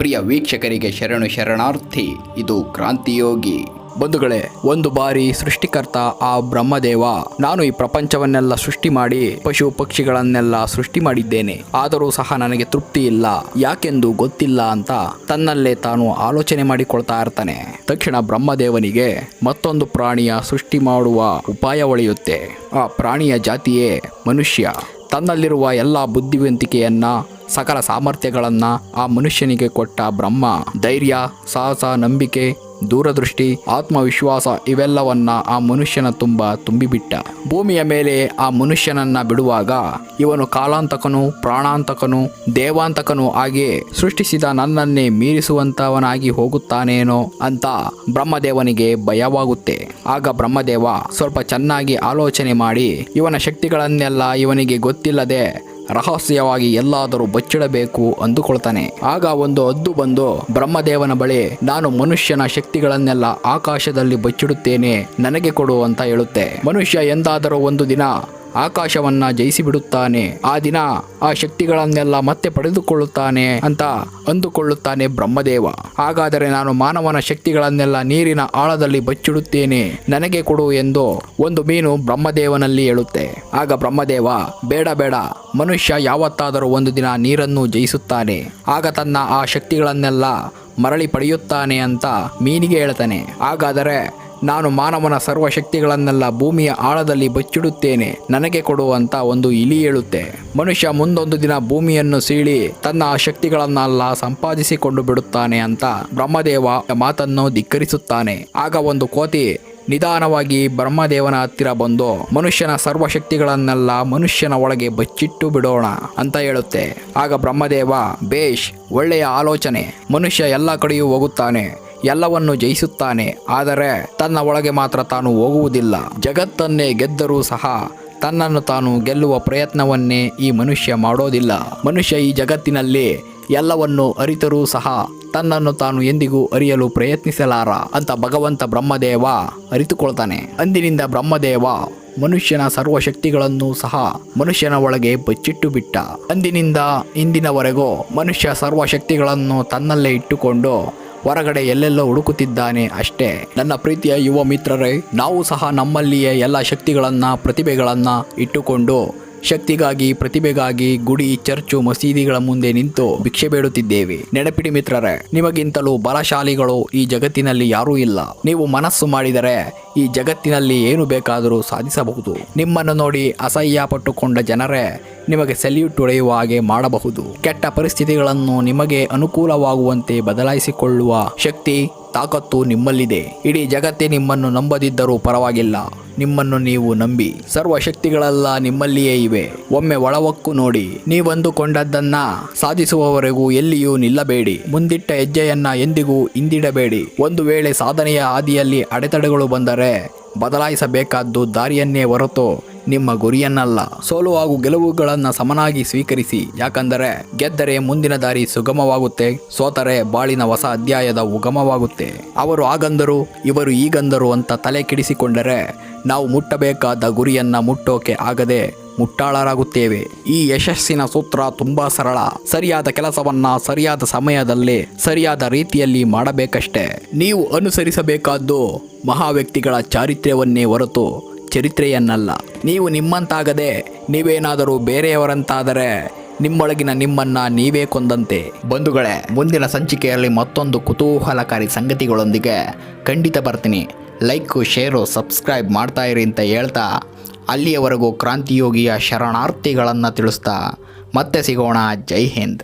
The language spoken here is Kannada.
ಪ್ರಿಯ ವೀಕ್ಷಕರಿಗೆ ಶರಣು ಶರಣಾರ್ಥಿ, ಇದು ಕ್ರಾಂತಿಯೋಗಿ. ಬಂಧುಗಳೇ, ಒಂದು ಬಾರಿ ಸೃಷ್ಟಿಕರ್ತ ಆ ಬ್ರಹ್ಮದೇವ. ನಾನು ಈ ಪ್ರಪಂಚವನ್ನೆಲ್ಲ ಸೃಷ್ಟಿ ಮಾಡಿ, ಪಶು ಪಕ್ಷಿಗಳನ್ನೆಲ್ಲ ಸೃಷ್ಟಿ ಮಾಡಿದ್ದೇನೆ. ಆದರೂ ಸಹ ನನಗೆ ತೃಪ್ತಿ ಇಲ್ಲ. ಯಾಕೆಂದು ಗೊತ್ತಿಲ್ಲ ಅಂತ ತನ್ನಲ್ಲೇ ತಾನು ಆಲೋಚನೆ ಮಾಡಿಕೊಳ್ತಾ ಇರ್ತಾನೆ. ತಕ್ಷಣ ಬ್ರಹ್ಮದೇವನಿಗೆ ಮತ್ತೊಂದು ಪ್ರಾಣಿಯ ಸೃಷ್ಟಿ ಮಾಡುವ ಉಪಾಯ ಒಳೆಯುತ್ತೆ. ಆ ಪ್ರಾಣಿಯ ಜಾತಿಯೇ ಮನುಷ್ಯ. ತನ್ನಲ್ಲಿರುವ ಎಲ್ಲ ಬುದ್ಧಿವಂತಿಕೆಯನ್ನ ಸಕಲ ಸಾಮರ್ಥ್ಯಗಳನ್ನ ಆ ಮನುಷ್ಯನಿಗೆ ಕೊಟ್ಟ ಬ್ರಹ್ಮ, ಧೈರ್ಯ, ಸಾಹಸ, ನಂಬಿಕೆ, ದೂರದೃಷ್ಟಿ, ಆತ್ಮವಿಶ್ವಾಸ ಇವೆಲ್ಲವನ್ನ ಆ ಮನುಷ್ಯನ ತುಂಬ ತುಂಬಿಬಿಟ್ಟ. ಭೂಮಿಯ ಮೇಲೆ ಆ ಮನುಷ್ಯನನ್ನ ಬಿಡುವಾಗ ಇವನು ಕಾಲಾಂತಕನು ಪ್ರಾಣಾಂತಕನು ದೇವಾಂತಕನು ಆಗಿ ಸೃಷ್ಟಿಸಿದ ನನ್ನನ್ನೇ ಮೀರಿಸುವಂತವನಾಗಿ ಹೋಗುತ್ತಾನೇನೋ ಅಂತ ಬ್ರಹ್ಮದೇವನಿಗೆ ಭಯವಾಗುತ್ತೆ. ಆಗ ಬ್ರಹ್ಮದೇವ ಸ್ವಲ್ಪ ಚೆನ್ನಾಗಿ ಆಲೋಚನೆ ಮಾಡಿ ಇವನ ಶಕ್ತಿಗಳನ್ನೆಲ್ಲ ಇವನಿಗೆ ಗೊತ್ತಿಲ್ಲದೆ ರಹಸ್ಯವಾಗಿ ಎಲ್ಲಾದರೂ ಬಚ್ಚಿಡಬೇಕು ಅಂದುಕೊಳ್ತಾನೆ. ಆಗ ಒಂದು ಹದ್ದು ಬಂದು, ಬ್ರಹ್ಮದೇವನ ಬಳಿ, ನಾನು ಮನುಷ್ಯನ ಶಕ್ತಿಗಳನ್ನೆಲ್ಲ ಆಕಾಶದಲ್ಲಿ ಬಚ್ಚಿಡುತ್ತೇನೆ, ನನಗೆ ಕೊಡು ಅಂತ ಹೇಳುತ್ತೆ. ಮನುಷ್ಯ ಎಂದಾದರೂ ಒಂದು ದಿನ ಆಕಾಶವನ್ನ ಜಯಿಸಿ ಬಿಡುತ್ತಾನೆ ಆ ದಿನ ಆ ಶಕ್ತಿಗಳನ್ನೆಲ್ಲ ಮತ್ತೆ ಪಡೆದುಕೊಳ್ಳುತ್ತಾನೆ ಅಂತ ಅಂದುಕೊಳ್ಳುತ್ತಾನೆ ಬ್ರಹ್ಮದೇವ. ಹಾಗಾದರೆ ನಾನು ಮಾನವನ ಶಕ್ತಿಗಳನ್ನೆಲ್ಲ ನೀರಿನ ಆಳದಲ್ಲಿ ಬಚ್ಚಿಡುತ್ತೇನೆ. ನನಗೆ ಕೊಡು ಎಂದು ಒಂದು ಮೀನು ಬ್ರಹ್ಮದೇವನಲ್ಲಿ ಹೇಳುತ್ತೆ. ಆಗ ಬ್ರಹ್ಮದೇವ, ಬೇಡ ಬೇಡ. ಮನುಷ್ಯ ಯಾವತ್ತಾದರೂ ಒಂದು ದಿನ ನೀರನ್ನು ಜಯಿಸುತ್ತಾನೆ. ಆಗ ತನ್ನ ಆ ಶಕ್ತಿಗಳನ್ನೆಲ್ಲ ಮರಳಿ ಪಡೆಯುತ್ತಾನೆ ಅಂತ ಮೀನಿಗೆ ಹೇಳ್ತಾನೆ. ಹಾಗಾದರೆ ನಾನು ಮಾನವನ ಸರ್ವಶಕ್ತಿಗಳನ್ನೆಲ್ಲ ಭೂಮಿಯ ಆಳದಲ್ಲಿ ಬಚ್ಚಿಡುತ್ತೇನೆ. ನನಗೆ ಕೊಡುವಂತ ಒಂದು ಇಲಿ ಹೇಳುತ್ತೆ. ಮನುಷ್ಯ ಮುಂದೊಂದು ದಿನ ಭೂಮಿಯನ್ನು ಸೀಳಿ ತನ್ನ ಆ ಶಕ್ತಿಗಳನ್ನೆಲ್ಲ ಸಂಪಾದಿಸಿಕೊಂಡು ಬಿಡುತ್ತಾನೆ ಅಂತ ಬ್ರಹ್ಮದೇವ ಮಾತನ್ನು ಧಿಕ್ಕರಿಸುತ್ತಾನೆ. ಆಗ ಒಂದು ಕೋತಿ ನಿಧಾನವಾಗಿ ಬ್ರಹ್ಮದೇವನ ಹತ್ತಿರ ಬಂದು, ಮನುಷ್ಯನ ಸರ್ವಶಕ್ತಿಗಳನ್ನೆಲ್ಲ ಮನುಷ್ಯನ ಒಳಗೆ ಬಚ್ಚಿಟ್ಟು ಬಿಡೋಣ ಅಂತ ಹೇಳುತ್ತೆ. ಆಗ ಬ್ರಹ್ಮದೇವ, ಬೇಷ್, ಒಳ್ಳೆಯ ಆಲೋಚನೆ. ಮನುಷ್ಯ ಎಲ್ಲ ಕಡೆಯೂ ಹೋಗುತ್ತಾನೆ. ಎಲ್ಲವನ್ನು ಜಯಿಸುತ್ತಾನೆ. ಆದರೆ ತನ್ನ ಒಳಗೆ ಮಾತ್ರ ತಾನು ಹೋಗುವುದಿಲ್ಲ. ಜಗತ್ತನ್ನೇ ಗೆದ್ದರೂ ಸಹ ತನ್ನನ್ನು ತಾನು ಗೆಲ್ಲುವ ಪ್ರಯತ್ನವನ್ನೇ ಈ ಮನುಷ್ಯ ಮಾಡೋದಿಲ್ಲ. ಮನುಷ್ಯ ಈ ಜಗತ್ತಿನಲ್ಲಿ ಎಲ್ಲವನ್ನು ಅರಿತರೂ ಸಹ ತನ್ನನ್ನು ತಾನು ಎಂದಿಗೂ ಅರಿಯಲು ಪ್ರಯತ್ನಿಸಲಾರ ಅಂತ ಭಗವಂತ ಬ್ರಹ್ಮದೇವ ಅರಿತುಕೊಳ್ತಾನೆ. ಅಂದಿನಿಂದ ಬ್ರಹ್ಮದೇವ ಮನುಷ್ಯನ ಸರ್ವಶಕ್ತಿಗಳನ್ನು ಸಹ ಮನುಷ್ಯನ ಒಳಗೆ ಬಚ್ಚಿಟ್ಟು ಬಿಟ್ಟ ಅಂದಿನಿಂದ ಇಂದಿನವರೆಗೂ ಮನುಷ್ಯ ಸರ್ವಶಕ್ತಿಗಳನ್ನು ತನ್ನಲ್ಲೇ ಇಟ್ಟುಕೊಂಡು ಹೊರಗಡೆ ಎಲ್ಲೆಲ್ಲೋ ಹುಡುಕುತ್ತಿದ್ದಾನೆ ಅಷ್ಟೇ. ನನ್ನ ಪ್ರೀತಿಯ ಯುವ ಮಿತ್ರರೇ, ನಾವು ಸಹ ನಮ್ಮಲ್ಲಿಯೇ ಎಲ್ಲ ಶಕ್ತಿಗಳನ್ನು, ಪ್ರತಿಭೆಗಳನ್ನು ಇಟ್ಟುಕೊಂಡು ಶಕ್ತಿಗಾಗಿ, ಪ್ರತಿಭೆಗಾಗಿ ಗುಡಿ, ಚರ್ಚು, ಮಸೀದಿಗಳ ಮುಂದೆ ನಿಂತು ಭಿಕ್ಷೆ ಬೇಡುತ್ತಿದ್ದೇವೆ. ನೆನಪಿಡಿ ಮಿತ್ರರೇ, ನಿಮಗಿಂತಲೂ ಬಲಶಾಲಿಗಳು ಈ ಜಗತ್ತಿನಲ್ಲಿ ಯಾರೂ ಇಲ್ಲ. ನೀವು ಮನಸ್ಸು ಮಾಡಿದರೆ ಈ ಜಗತ್ತಿನಲ್ಲಿ ಏನು ಬೇಕಾದರೂ ಸಾಧಿಸಬಹುದು. ನಿಮ್ಮನ್ನು ನೋಡಿ ಅಸಹ್ಯ ಪಟ್ಟುಕೊಂಡ ಜನರೇ ನಿಮಗೆ ಸೆಲ್ಯೂಟ್ ಹೊಡೆಯುವ ಹಾಗೆ ಮಾಡಬಹುದು. ಕೆಟ್ಟ ಪರಿಸ್ಥಿತಿಗಳನ್ನು ನಿಮಗೆ ಅನುಕೂಲವಾಗುವಂತೆ ಬದಲಾಯಿಸಿಕೊಳ್ಳುವ ಶಕ್ತಿ, ತಾಕತ್ತು ನಿಮ್ಮಲ್ಲಿದೆ. ಇಡೀ ಜಗತ್ತೇ ನಿಮ್ಮನ್ನು ನಂಬದಿದ್ದರೂ ಪರವಾಗಿಲ್ಲ. ನಿಮ್ಮನ್ನು ನೀವು ನಂಬಿ. ಸರ್ವ ಶಕ್ತಿಗಳೆಲ್ಲ ನಿಮ್ಮಲ್ಲಿಯೇ ಇವೆ. ಒಮ್ಮೆ ಒಳವಕ್ಕು ನೋಡಿ. ನೀವಂದುಕೊಂಡದ್ದನ್ನ ಸಾಧಿಸುವವರೆಗೂ ಎಲ್ಲಿಯೂ ನಿಲ್ಲಬೇಡಿ. ಮುಂದಿಟ್ಟ ಹೆಜ್ಜೆಯನ್ನ ಎಂದಿಗೂ ಹಿಂದಿಡಬೇಡಿ. ಒಂದು ವೇಳೆ ಸಾಧನೆಯ ಹಾದಿಯಲ್ಲಿ ಅಡೆತಡೆಗಳು ಬಂದರೆ ಬದಲಾಯಿಸಬೇಕಾದ್ದು ದಾರಿಯನ್ನೇ ಹೊರತು ನಿಮ್ಮ ಗುರಿಯನ್ನಲ್ಲ. ಸೋಲು ಹಾಗೂ ಗೆಲುವುಗಳನ್ನು ಸಮನಾಗಿ ಸ್ವೀಕರಿಸಿ. ಯಾಕಂದರೆ ಗೆದ್ದರೆ ಮುಂದಿನ ದಾರಿ ಸುಗಮವಾಗುತ್ತೆ, ಸೋತರೆ ಬಾಳಿನ ಹೊಸ ಅಧ್ಯಾಯದ ಉಗಮವಾಗುತ್ತೆ. ಅವರು ಆಗಂದರು ಇವರು ಈಗಂದರು ಅಂತ ತಲೆ ಕೆಡಿಸಿಕೊಂಡರೆ ನಾವು ಮುಟ್ಟಬೇಕಾದ ಗುರಿಯನ್ನ ಮುಟ್ಟೋಕೆ ಆಗದೆ ಮುಟ್ಟಾಳರಾಗುತ್ತೇವೆ. ಈ ಯಶಸ್ಸಿನ ಸೂತ್ರ ತುಂಬಾ ಸರಳ. ಸರಿಯಾದ ಕೆಲಸವನ್ನ ಸರಿಯಾದ ಸಮಯದಲ್ಲಿ, ಸರಿಯಾದ ರೀತಿಯಲ್ಲಿ ಮಾಡಬೇಕಷ್ಟೇ. ನೀವು ಅನುಸರಿಸಬೇಕಾದ್ದು ಮಹಾ ವ್ಯಕ್ತಿಗಳ ಚಾರಿತ್ರ್ಯವನ್ನೇ ಹೊರತು ಚರಿತ್ರೆಯನ್ನಲ್ಲ. ನೀವು ನಿಮ್ಮಂತಾಗದೆ ನೀವೇನಾದರೂ ಬೇರೆಯವರಂತಾದರೆ ನಿಮ್ಮೊಳಗಿನ ನಿಮ್ಮನ್ನ ನೀವೇ ಕೊಂದಂತೆ. ಬಂಧುಗಳೇ, ಮುಂದಿನ ಸಂಚಿಕೆಯಲ್ಲಿ ಮತ್ತೊಂದು ಕುತೂಹಲಕಾರಿ ಸಂಗತಿಗಳೊಂದಿಗೆ ಖಂಡಿತ ಬರ್ತೀನಿ. ಲೈಕು, ಶೇರು, ಸಬ್ಸ್ಕ್ರೈಬ್ ಮಾಡ್ತಾ ಇರಿ ಅಂತ ಹೇಳ್ತಾ ಅಲ್ಲಿಯವರೆಗೂ ಕ್ರಾಂತಿಯೋಗಿಯ ಶರಣಾರ್ಥಿಗಳನ್ನು ತಿಳಿಸ್ತಾ ಮತ್ತೆ ಸಿಗೋಣ. ಜೈ ಹಿಂದ್.